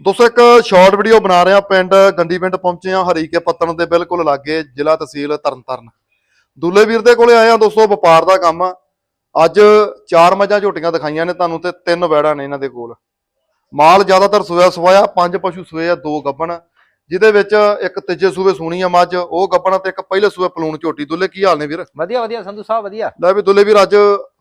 ਦੋਸਤੋ, ਇੱਕ short video ਬਣਾ ਰਹੇ ਆ ਪਿੰਡ ਗੰਡੀ ਪਿੰਡ ਪਹੁੰਚੇ ਆ ਹਰੀਕੇ ਪੱਤਣ ਦੇ ਬਿਲਕੁਲ ਲਾਗੇ ਜ਼ਿਲ੍ਹਾ ਤਹਿਸੀਲ ਤਰਨਤਾਰਨ। ਦੁੱਲੇ ਵੀਰ ਦੇ ਕੋਲੇ ਆਏ ਆ ਦੋਸਤੋ, ਵਪਾਰ ਦਾ ਕੰਮ। ਆ ਅੱਜ ਚਾਰ ਮੱਝਾਂ ਝੋਟੀਆਂ ਦਿਖਾਈਆਂ ਨੇ ਤੁਹਾਨੂੰ ਤੇ ਤਿੰਨ ਵੈੜਾਂ ਨੇ ਇਹਨਾਂ ਦੇ ਕੋਲ। ਮਾਲ ਜ਼ਿਆਦਾਤਰ ਸੋਇਆ ਸਵਾਇਆ ਪੰਜ ਪਸ਼ੂ ਸੋਏ ਆ, ਦੋ ਗੱਭਣ। ਜਿਹਦੇ ਵਿੱਚ ਇੱਕ ਤੀਜੇ ਸੂਬੇ ਸੋਣੀ ਆ ਮੱਝ ਉਹ ਗੱਬਣ ਤੇ ਇੱਕ ਪਹਿਲੇ ਸੂਬੇ ਪਲੂਣ ਝੋਟੀ। ਦੁੱਲੇ ਕੀ ਹਾਲ ਨੇ ਵੀਰ? ਵਧੀਆ ਵਧੀਆ ਸੰਧੂ ਸਾਹਿਬ ਵਧੀਆ। ਲੈ ਵੀ ਦੁੱਲੇ ਵੀਰ ਅੱਜ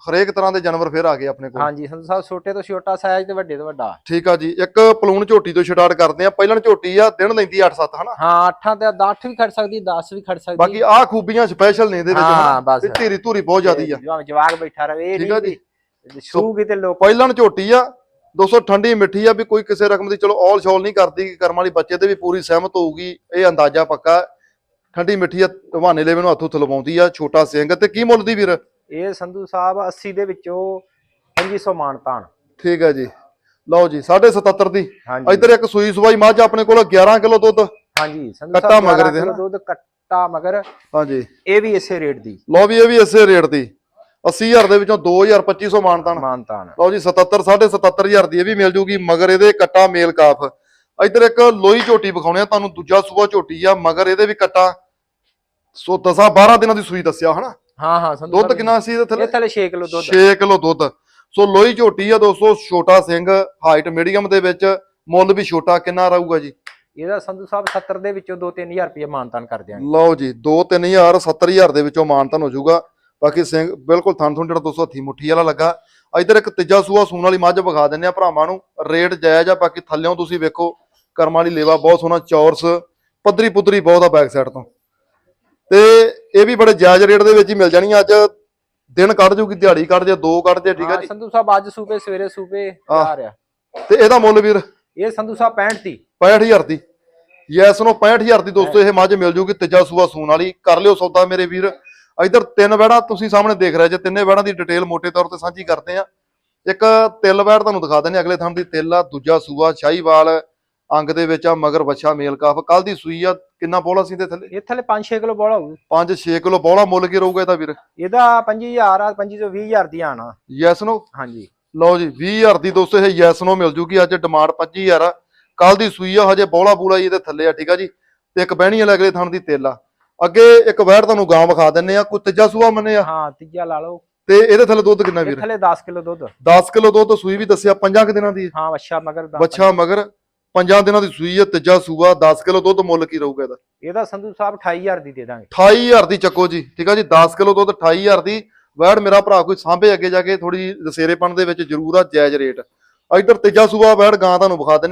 ਹਰੇਕ ਤਰ੍ਹਾਂ ਦੇ ਜਾਨਵਰ ਫੇਰ ਆ ਗਏ ਆਪਣੇ ਕੋਲ। ਹਾਂਜੀ ਸੰਧੂ ਸਾਹਿਬ ਛੋਟੇ ਤੋਂ ਛੋਟਾ ਸਾਈਜ਼ ਤੇ ਵੱਡੇ ਤੋਂ ਵੱਡਾ। ਠੀਕ ਆ ਜੀ ਇੱਕ ਪਲੂਣ ਝੋਟੀ ਤੋਂ ਸਟਾਰਟ ਕਰਦੇ ਆ। ਪਹਿਲਾਂ ਝੋਟੀ ਆ ਦਿਨ ਲੈਂਦੀ 8-7 ਹਨਾ? ਹਾਂ 8 ਤੇ 10 ਵੀ ਖੜ ਸਕਦੀ 10 ਵੀ ਖੜ ਸਕਦੀ। ਬਾਕੀ ਆਹ ਖੂਬੀਆਂ ਸਪੈਸ਼ਲ ਨੇ ਇਹਦੇ ਵਿੱਚ ਹਾਂ। ਬਸ। ਧੀਰੀ ਧੂਰੀ ਬਹੁਤ ਜ਼ਿਆਦੀ ਆ। ਜਿਵੇਂ ਜਵਾਗ ਬੈਠਾ ਰਵੇ ਠੀਕ ਆ ਨਹੀਂ ਸ਼ੂਗੀ ਤੇ ਲੋਕ ਪਹਿਲਾਂ ਝੋਟੀ ਆ 200 ਠੰਡੀ ਮਿੱਠੀ ਆ ਵੀ ਕੋਈ ਕਿਸੇ ਰਕਮ ਦੀ ਚਲੋ ਔਲ ਸ਼ੌਲ ਨਹੀਂ ਕਰਦੀ ਕਿ ਕਰਮ ਵਾਲੀ ਬੱਚੇ ਤੇ ਵੀ ਪੂਰੀ ਸਹਿਮਤ ਹੋਊਗੀ ਇਹ ਅੰਦਾਜ਼ਾ ਪੱਕਾ। ਠੰਡੀ ਮਿੱਠੀ ਆ ਹਵਾਨੇ ਲੈਵੇ ਨੂੰ ਹੱਥ ਹੁੱਥ ਲਵਾਉਂਦੀ ਆ ਛੋਟਾ ਸਿੰਘ। ਤੇ ਕੀ ਮੁੱਲ ਦੀ ਵੀਰ? ਇਹ ਸੰਧੂ ਸਾਹਿਬ 80 ਦੇ ਵਿੱਚੋਂ 2500 ਮਾਨਤਾਨ ਠੀਕ ਆ ਜੀ। ਲਓ ਜੀ 77 ਦੀ। ਇੱਧਰ ਇੱਕ ਸੂਈ ਸਵਾਈ ਮੱਝ ਆਪਣੇ ਕੋਲ 11 ਕਿਲੋ ਦੁੱਧ। ਹਾਂਜੀ ਸੰਧੂ ਕੱਟਾ ਸਾਹਿਬ ਮਗਰ 11 ਦੇ ਕਿਲੋ ਨਾ। ਦੁੱਧ ਕੱਟਾ ਮਗਰ। ਹਾਂਜੀ। ਇਹ ਵੀ ਇਸੇ ਰੇਟ ਦੀ। ਲਓ ਵੀ ਇਹ ਵੀ ਇਸੇ ਰੇਟ ਦੀ। 80000 ਦੇ ਵਿੱਚੋਂ 2250 ਮਾਨਤਾਨ। ਮਾਨਤਾਨ। ਲਓ ਜੀ 77 77500 ਦੀ ਇਹ ਵੀ ਮਿਲ ਜੂਗੀ ਮਗਰ ਇਹਦੇ ਕੱਟਾ ਮੇਲ ਕਾਫ। ਇੱਧਰ ਇੱਕ ਲੋਈ ਝੋਟੀ ਵਿਖਾਉਣੇ ਆ ਤੁਹਾਨੂੰ ਦੂਜਾ ਸੂਆ ਝੋਟੀ ਆ ਮਗਰ ਇਹਦੇ ਵੀ ਕੱਟਾ। ਸੋ 10 12 ਦਿਨਾਂ ਦੀ ਸੂਈ ਦੱਸਿਆ ਹਨਾ? ਹਾਂ ਹਾਂ ਦੁੱਧ ਕਿੰਨਾ ਸੀ ਇਹਦੇ ਇਹ ਥੱਲੇ ਥੱਲੇ 6 ਕਿਲੋ ਦੁੱਧ। 6 ਕਿਲੋ ਦੁੱਧ। ਸੋ ਲੋਈ ਝੋਟੀ ਆ ਦੋਸਤੋ ਛੋਟਾ ਸਿੰਘ ਹਾਈਟ ਮੀਡੀਅਮ ਦੇ ਵਿੱਚ ਮੁੱਲ ਵੀ ਛੋਟਾ ਕਿੰਨਾ ਰਹੂਗਾ ਜੀ? ਇਹਦਾ ਸੰਧੂ ਸਾਹਿਬ 70 ਦੇ ਵਿੱਚੋਂ 2-3000 ਰੁਪਏ ਮਾਨਤਾਨ ਕਰ ਦਿਆਂਗੇ। ਲਓ ਜੀ 2-3000 70000 ਦੇ ਵਿੱਚੋਂ ਮਾਨਤਨ ਹੋ ਜਾਊਗਾ। ਬਾਕੀ ਸਿੰਘ ਬਿਲਕੁਲ ਥਣ ਥੁਣ ਜਿਹੜਾ ਦੋਸਤੋ ਹੱਥੀ ਮੁੱਠੀ ਵਾਲਾ ਲੱਗਾ। ਇੱਧਰ ਇੱਕ ਤੀਜਾ ਸੂਆ ਸੂਣ ਵਾਲੀ ਮੱਝ ਵਿਖਾ ਦਿੰਨੇ ਆ ਭਰਾਵਾਂ ਨੂੰ। ਰੇਟ ਜਾਇਜ਼ ਆ ਬਾਕੀ ਥੱਲਿਓਂ ਤੁਸੀਂ ਵੇਖੋ ਕਰਮਾਂ ਵਾਲੀ ਲੇਵਾ ਬਹੁਤ ਸੋਹਣਾ ਚੌਰਸ ਪੱਧਰੀ ਪੁੱਧਰੀ ਬਹੁਤ ਆ ਬੈਕ ਸਾਈਡ ਤੋਂ। ਤੇ ਇਹ ਵੀ ਬੜੇ ਜਾਇਜ਼ ਰੇਟ ਦੇ ਵਿੱਚ ਹੀ ਮਿਲ ਜਾਣੀ ਅੱਜ ਦਿਨ ਕੱਢ ਜੂਗੀ ਦਿਹਾੜੀ ਕੱਢ ਜੇ ਦੋ ਕੱਢ ਜੇ ਠੀਕ ਆ ਜੀ? ਸੰਧੂ ਸਾਹਿਬ ਅੱਜ ਸੂਬੇ ਸਵੇਰੇ ਸੂਬੇ ਆ ਤੇ ਇਹਦਾ ਮੁੱਲ ਵੀਰ? ਇਹ ਸੰਧੂ ਸਾਹਿਬ 65 ਦੀ। 65000 ਦੀ। ਯੈਸ ਨੂੰ 65000 ਦੀ ਦੋਸਤੋ ਇਹ ਮੱਝ ਮਿਲ ਜੂਗੀ ਤੀਜਾ ਸੂਆ ਸੂਣ ਵਾਲੀ। ਕਰ ਲਿਓ ਸੌਦਾ ਮੇਰੇ ਵੀਰ। ਇਧਰ ਤਿੰਨ ਵੈੜਾਂ ਤੁਸੀਂ ਸਾਹਮਣੇ ਦੇਖ ਰਹੇ ਜੇ ਤਿੰਨੇ ਵੈੜਾਂ ਦੀ ਡਿਟੇਲ ਮੋٹے ਤੌਰ ਤੇ ਸਾਂਝੀ ਕਰਦੇ ਆ ਇੱਕ ਤਿੱਲ ਵੈੜ ਤੁਹਾਨੂੰ ਦਿਖਾ ਦਿੰਦੇ ਅਗਲੇ ਥਣ ਦੀ ਤਿੱਲ ਆ ਦੂਜਾ ਸੂਆ ਸ਼ਾਹੀਵਾਲ ਅੰਗ ਦੇ ਵਿੱਚ ਆ ਮਗਰ ਬੱਚਾ ਮੇਲ ਕਾਫ। ਕੱਲ ਦੀ ਸੂਈ ਆ ਕਿੰਨਾ ਬੋਲਾ ਸੀ ਤੇ ਥੱਲੇ? ਇਹ ਥੱਲੇ 5-6 ਕਿਲੋ ਬੋਲਾ ਹੋਊ 5-6 ਕਿਲੋ ਬੋਲਾ ਮੁੱਲ ਕੀ ਰਹੂਗਾ ਇਹਦਾ ਵੀਰ? ਇਹਦਾ 25000 ਆ 25 ਤੋਂ 20000 ਦੀ ਆਣਾ ਯੈਸ ਨੋ ਹਾਂਜੀ। ਲਓ ਜੀ 20000 ਦੀ ਦੋਸਤੋ ਇਹ ਯੈਸ ਨੋ ਮਿਲ ਜੂਗੀ। ਅੱਜ ਡਿਮਾਂਡ 25000 ਆ। ਕੱਲ ਦੀ ਸੂਈ ਆ ਹਜੇ ਬੋਲਾ ਬੂਲਾ ਹੀ ਇਹਦੇ ਥੱਲੇ ਆ ਠੀਕ ਆ ਜੀ? ਤੇ ਇੱਕ ਬਹਿਣੀ ਵਾਲੇ ਅਗਲੇ ਥਣ ਦੀ ਤਿੱਲ ਆ। ਅੱਗੇ ਇੱਕ ਵੈੜ ਤੁਹਾਨੂੰ ਗਾਂ ਵਿਖਾ ਦਿੰਨੇ ਆ ਕੋਈ ਤੀਜਾ ਸੂਆ ਮੰਨੇ ਆ? ਹਾਂ ਤੀਜਾ ਲਾ ਲਓ। ਤੇ ਇਹਦੇ ਥੱਲੇ ਦੁੱਧ ਕਿੰਨਾ ਵੀਰ? ਥੱਲੇ 10 ਕਿਲੋ ਦੁੱਧ। 10 ਕਿਲੋ ਦੁੱਧ ਸੂਈ ਵੀ ਦੱਸਿਆ ਪੰਜਾਂ ਕੁ ਦਿਨਾਂ ਦੀ। ਹਾਂ ਵੱਛਾ ਮਗਰ ਬੱਚਾ ਮਗਰ ਪੰਜਾਂ ਦਿਨਾਂ ਦੀ ਸੂਈ ਆ ਤੀਜਾ ਸੂਆ 10 ਕਿਲੋ ਦੁੱਧ ਮੁੱਲ ਕੀ ਰਹੂਗਾ ਇਹਦਾ? ਇਹਦਾ ਸੰਧੂ ਸਾਹਿਬ 28000 ਦੀ ਦੇ ਦਾਂਗੇ। 28000 ਦੀ ਚੱਕੋ ਜੀ ਠੀਕ ਆ ਜੀ 10 ਕਿਲੋ ਦੁੱਧ 28000 ਦੀ। ਵੈੜ ਮੇਰਾ ਭਰਾ ਕੋਈ ਸਾਂਭੇ ਅੱਗੇ ਜਾ ਕੇ ਥੋੜੀ ਦਸੇਰੇਪਣ ਦੇ ਵਿੱਚ ਜ਼ਰੂਰ ਆ ਜਾਇਜ਼ ਰੇਟ। ਇੱਧਰ ਤੀਜਾ ਸੂਆ ਵੈੜ ਗਾਂ ਤੁਹਾਨੂੰ ਵਿਖਾ ਦਿੰਨੇ